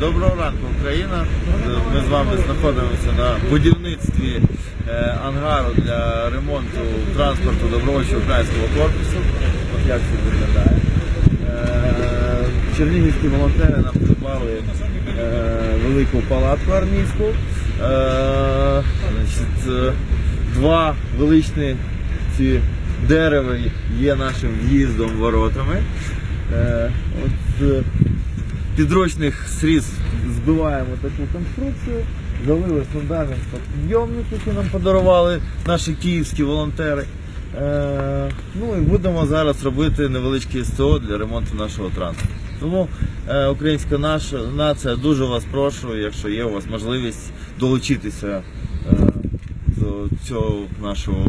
Доброго ранку, Україна. Ми з вами знаходимося на будівництві е, ангару для ремонту транспорту добровольчого українського корпусу. От як це виглядає. Е, Чернігівські волонтери нам придбали е, велику палатку армійську. Два величні ці дерева є нашим в'їздом воротами. От, підручних сріз збиваємо таку конструкцію, залили фундамент підйомник, який нам подарували наші київські волонтери. Е, ну і будемо зараз робити невеличке СТО для ремонту нашого транспорту. Тому е, українська наша нація дуже вас прошу, якщо є у вас можливість долучитися е, до цього нашого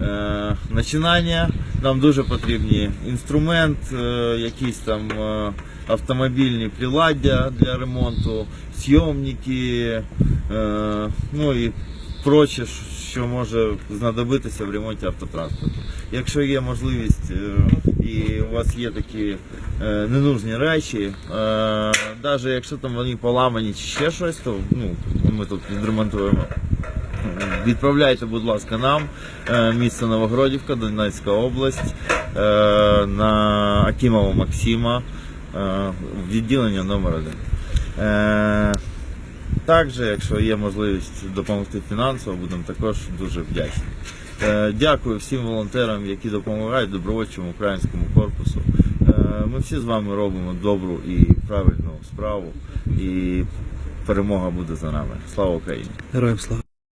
е, начинання. Нам дуже потрібні інструмент, е, якісь там е, автомобільні приладдя для ремонту, зйомники, е, ну і проче, що може знадобитися в ремонті автотранспорту. Якщо є можливість і у вас є такі ненужні речі, навіть якщо там вони поламані чи ще щось, то ну, ми тут відремонтуємо. Відправляйте, будь ласка, нам Е, місце Новогродівка, Донецька область, е, на Акімова Максима, е, відділення номер 1. Також, якщо є можливість допомогти фінансово, будемо також дуже вдячні. Дякую всім волонтерам, які допомагають добровольчому українському корпусу. Ми всі з вами робимо добру і правильну справу, і перемога буде за нами. Слава Україні! Героям слава.